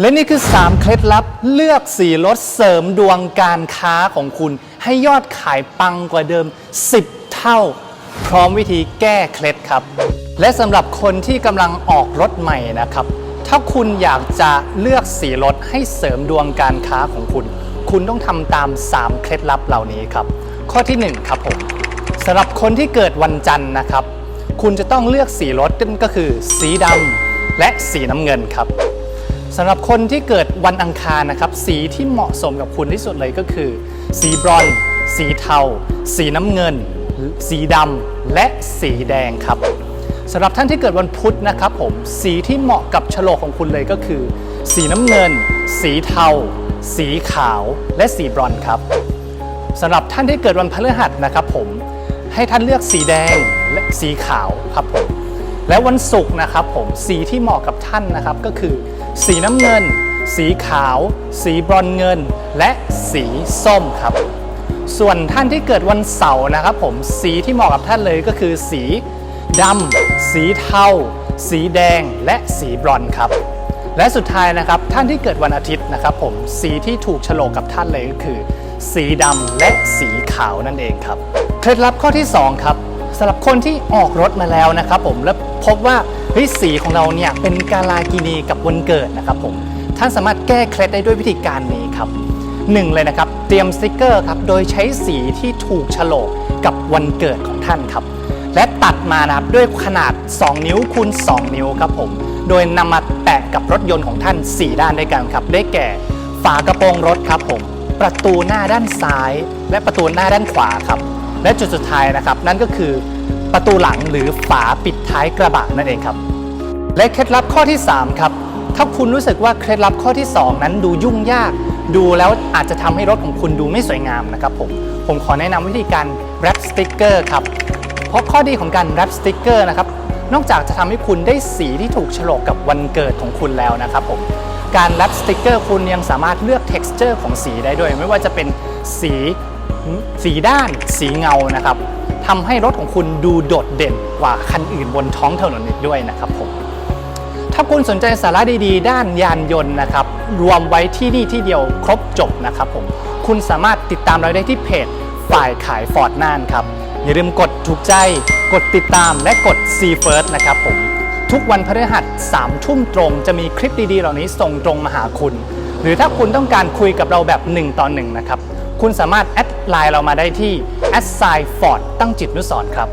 และนี่คือ 3 เคล็ดลับเลือกสีรถเสริมดวงการค้าของคุณ ให้ยอดขายปังกว่าเดิม 10 เท่า พร้อมวิธีแก้เคล็ดครับ และสำหรับคนที่กำลังออกรถใหม่นะครับ ถ้าคุณอยากจะเลือกสีรถให้เสริมดวงการค้าของคุณ คุณต้องทำตาม 3 เคล็ดลับเหล่านี้ครับ ข้อทีหนึ่1 ครับผมสำหรับคนที่เกิดวันจันทร์นะครับ คุณจะต้องเลือกสีรถก็คือสีดำและสีน้ำเงินครับ สำหรับคนที่เกิดวันอังคารนะครับ สีที่เหมาะสมกับคุณที่สุดเลยก็คือ สีบรอนซ์สีเทา สีน้ำเงิน สีดำและสีแดงครับสำหรับท่านที่เกิดวันพุธนะครับผมสีที่เหมาะกับโฉลกของคุณเลยก็คือ สีน้ำเงิน สีเทา สีขาว และสีบรอนซ์ครับสำหรับท่านที่เกิดวันพฤหัสนะครับผมให้ท่านเลือกสีแดงและสีขาวครับผม และวันศุกร์นะครับผมสีที่เหมาะกับท่านนะครับก็คือ สีน้ำเงิน สีขาว สีบรอนเงิน และสีส้มครับ ส่วนท่านที่เกิดวันเสาร์นะครับผมสีที่เหมาะกับท่านเลยก็คือ สีดำสีเทาสีแดงและสีบรอนครับ และสุดท้ายนะครับท่านที่เกิดวันอาทิตย์นะครับผมสีที่ถูกโฉลกกับท่านเลยก็คือ สีดำและสีขาวนั่นเองครับ เคล็ดลับข้อที่สองครับำหรับคนที่ออกรถมาแล้วนะครับผมแล้วพบว่าเฮ้ยสีของเราเนี่ยเป็นกาลากินีกับวันเกิดนะครับผมท่านสามารถแก้เคล็ดได้ด้วยวิธีการนี้ครับหนึ่งเลยนะครับ เตรียมสติกเกอร์ครับโดยใช้สีที่ถูกฉลกกับวันเกิดของท่านครับ และตัดมานะครับด้วยขนาด 2 นิ้วคูณ2 นิ้วครับผม โดยนำมาแปะกับรถยนต์ของท่าน 4 ด้านด้วยกันครับได้แก่ฝากระโปรงรถครับผม ประตูหน้าด้านซ้าย และประตูหน้าด้านขวาครับ และจุดสุดท้ายนะครับ นั่นก็คือ ประตูหลังหรือฝาปิดท้ายกระบะนั่นเองครับ และเคล็ดลับข้อที่ 3 ครับ ถ้าคุณรู้สึกว่าเคล็ดลับข้อที่ 2 นั้นดูยุ่งยาก ดูแล้วอาจจะทำให้รถของคุณดูไม่สวยงามนะครับผมผมขอแนะนำวิธีการแรปสติกเกอร์ครับเพราะข้อดีของการแรปสติกเกอร์นะครับนอกจากจะทำให้คุณได้สีที่ถูกฉลกกับวันเกิดของคุณแล้วนะครับผมการแรปสติกเกอร์คุณยังสามารถเลือก texture ของสีได้ด้วย ไม่ว่าจะเป็นสีสีด้านสีเงานะครับ ทำให้รถของคุณดูโดดเด่นกว่าคันอื่นบนท้องถนนอีกด้วยนะครับผมถ้าคุณสนใจสาระดีๆ ด้านยานยนต์นะครับ รวมไว้ที่นี่ที่เดียวครบจบนะครับผมคุณสามารถติดตามเราได้ที่เพจฝ่ายขายฟอร์ดน่านครับ อย่าลืมกดถูกใจ กดติดตามและกด C First นะครับผม ทุกวันพฤหัส3ทุ่มตรง จะมีคลิปดีๆ เหล่านี้ส่งตรงมาหาคุณ หรือถ้าคุณต้องการคุยกับเราแบบ1ต่อ1นะครับ คุณสามารถแอด ไลน์เรามาได้ที่ a d s i g n Ford ตั้งจิตนุสรครับ